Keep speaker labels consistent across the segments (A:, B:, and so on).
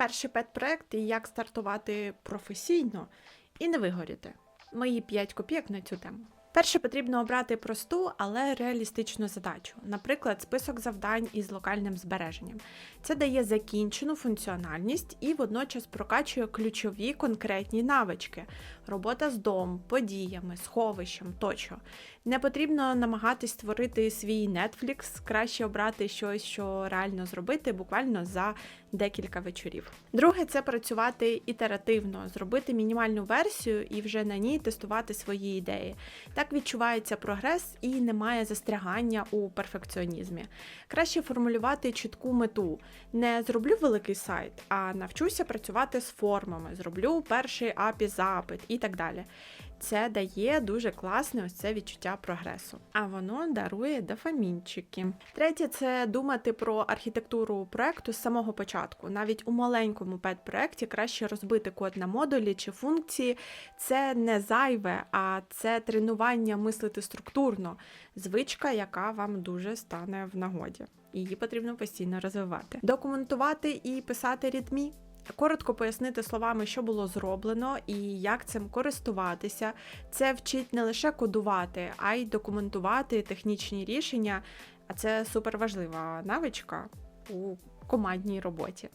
A: Перший пет-проект і як стартувати професійно і не вигоріти. Мої 5 копійок на цю тему. Перше потрібно обрати просту, але реалістичну задачу, наприклад, список завдань із локальним збереженням. Це дає закінчену функціональність і водночас прокачує ключові конкретні навички: робота з домом, подіями, сховищем тощо. Не потрібно намагатись створити свій Netflix, краще обрати щось, що реально зробити буквально за декілька вечорів. Друге, це працювати ітеративно, зробити мінімальну версію і вже на ній тестувати свої ідеї. Так відчувається прогрес і немає застрягання у перфекціонізмі. Краще формулювати чітку мету. Не зроблю великий сайт, а навчуся працювати з формами, зроблю перший API запит і так далі. Це дає дуже класне ось це відчуття прогресу. А воно дарує дофамінчики. Третє це думати про архітектуру проекту з самого початку. Навіть у маленькому пет-проекті краще розбити код на модулі чи функції. Це не зайве, а це тренування мислити структурно, звичка, яка вам дуже стане в нагоді. Її потрібно постійно розвивати. Документувати і писати рідмі. Коротко пояснити словами, що було зроблено і як цим користуватися. Це вчить не лише кодувати, а й документувати технічні рішення. А це суперважлива навичка у командній роботі.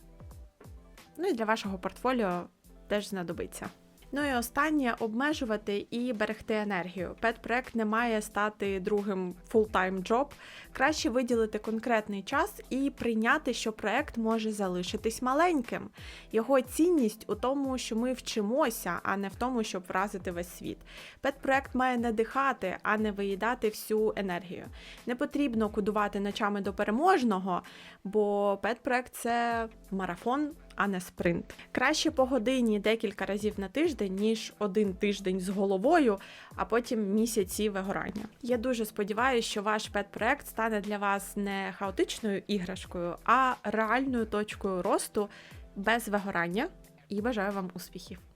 A: Ну і для вашого портфоліо теж знадобиться. Ну і останнє обмежувати і берегти енергію. Пет-проект не має стати другим full-time job. Краще виділити конкретний час і прийняти, що проект може залишитись маленьким. Його цінність у тому, що ми вчимося, а не в тому, щоб вразити весь світ. Пет-проект має надихати, а не виїдати всю енергію. Не потрібно кодувати ночами до переможного, бо пет-проект це марафон а не спринт. Краще по годині декілька разів на тиждень, ніж один тиждень з головою, а потім місяці вигорання. Я дуже сподіваюся, що ваш пет-проект стане для вас не хаотичною іграшкою, а реальною точкою росту без вигорання. І бажаю вам успіхів!